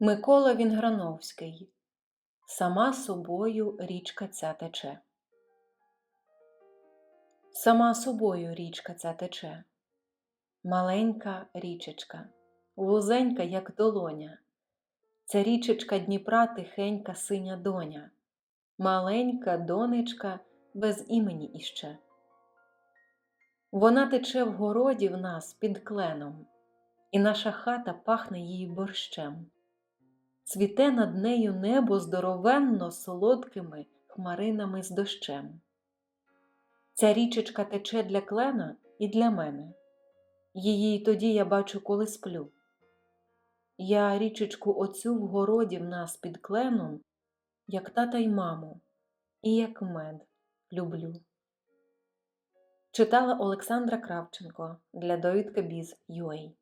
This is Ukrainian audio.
Микола Вінграновський Сама собою річка ця тече. Сама собою річка ця тече. Маленька річечка, вузенька, як долоня. Ця річечка Дніпра тихенька синя доня, маленька донечка без імені іще. Вона тече в городі в нас під кленом, і наша хата пахне її борщем. Цвіте над нею небо здоровенно солодкими хмаринами з дощем. Ця річечка тече для клена і для мене. Її тоді я бачу, коли сплю. Я річечку оцю в городі в нас під кленом, як тата й маму, і як мед люблю. Читала Олександра Кравченко для довідка Біз.UA